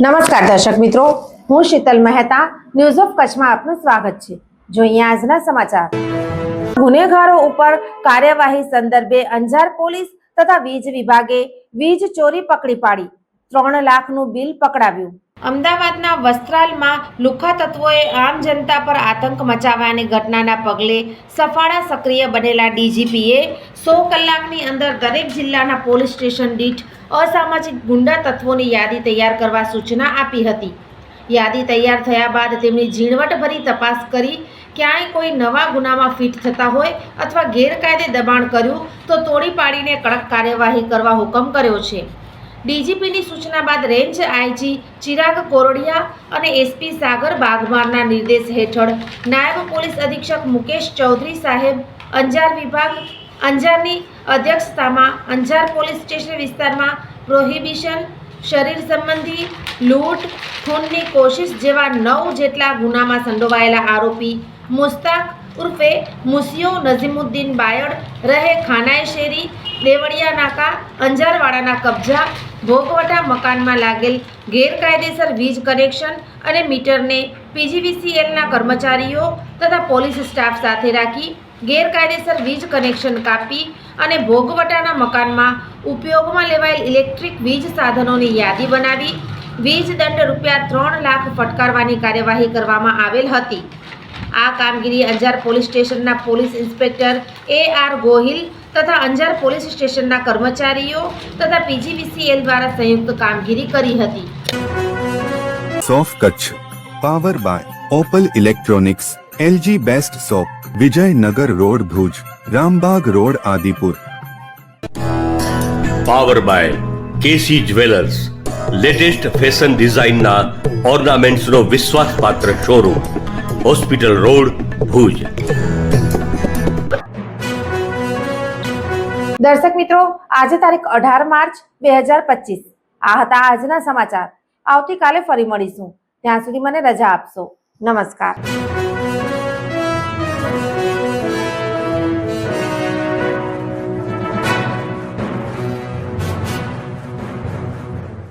નમસ્કાર દર્શક મિત્રો, હું શીતલ મહેતા ન્યૂઝ ઓફ કચ્છમાં આપનું સ્વાગત છે. જોઈએ આજના સમાચાર. ગુનેગારો ઉપર કાર્યવાહી સંદર્ભે અંજાર પોલીસ તથા વીજ વિભાગે વીજ ચોરી પકડી પાડી. ત્રણ લાખનું બિલ પકડાવ્યું. અમદાવાદના વસ્ત્રાલમાં લુખ્ખા તત્વોએ આમ જનતા પર આતંક મચાવવાની ઘટનાના પગલે સફાળા સક્રિય બનેલા ડીજીપીએ સો કલાકની અંદર દરેક જિલ્લાના પોલીસ સ્ટેશન દીઠ અસામાજિક ગુંડા તત્વોની યાદી તૈયાર કરવા સૂચના આપી હતી. યાદી તૈયાર થયા બાદ તેમની ઝીણવટભરી તપાસ કરી ક્યાંય કોઈ નવા ગુનામાં ફિટ થતા હોય અથવા ગેરકાયદે દબાણ કર્યું તો તોડી પાડીને કડક કાર્યવાહી કરવા હુકમ કર્યો છે. ડીજીપીની સૂચના બાદ રેન્જ આઈજી ચિરાગ કોરડિયા અને એસપી સાગર બાગમારના નિર્દેશ હેઠળ નાયબ પોલીસ અધિક્ષક મુકેશ ચૌધરી સાહેબ, અંજાર વિભાગ, અંજારની અધ્યક્ષતામાં અંજાર પોલીસ સ્ટેશન વિસ્તારમાં પ્રોહિબિશન, શરીર સંબંધી લૂંટ, ખૂનની કોશિશ જેવા નવ જેટલા ગુનામાં સંડોવાયેલા આરોપી મુસ્તાક ઉર્ફે મુસિયો નઝીમુદ્દીન બાયડ રહે ખાનાય શેરી દેવળિયા નાકા અંજારવાડાના કબજા, ભોગવટા મકાનમાં લાગેલ ગેરકાયદેસર વીજ કનેક્શન અને મીટરને પીજીવીસીએલના કર્મચારીઓ તથા પોલીસ સ્ટાફ સાથે રાખી ગેરકાયદેસર વીજ કનેક્શન કાપી અને ભોગવટાના મકાનમાં ઉપયોગમાં લેવાયેલ ઇલેક્ટ્રિક વીજ સાધનોની યાદી બનાવી વીજ દંડ રૂપિયા ત્રણ લાખ ફટકારવાની કાર્યવાહી કરવામાં આવેલ હતી. આ કામગીરી અંજાર પોલીસ સ્ટેશનના police inspector A R Gohil તથા અંજાર પોલીસ સ્ટેશનના કર્મચારીઓ તથા પીજીવીસીએલ દ્વારા સંયુક્ત કામગીરી કરી હતી. સોફ Kutch power by Opal electronics LG best shop Vijaynagar road Bhuj Rambag road Adipur. Power by KC jewellers latest fashion ડિઝાઇનના ઓર્નામેન્ટ્સનો વિશ્વાસપાત્ર શોરૂમ. Hospital road Bhuj. દર્શક મિત્રો, આજે તારીખ અઢાર માર્ચ બે હજાર પચીસ. આ હતા આજના સમાચાર. આવતીકાલે ફરી મળીશું. ત્યાં સુધી મને રજા આપશો. નમસ્કાર.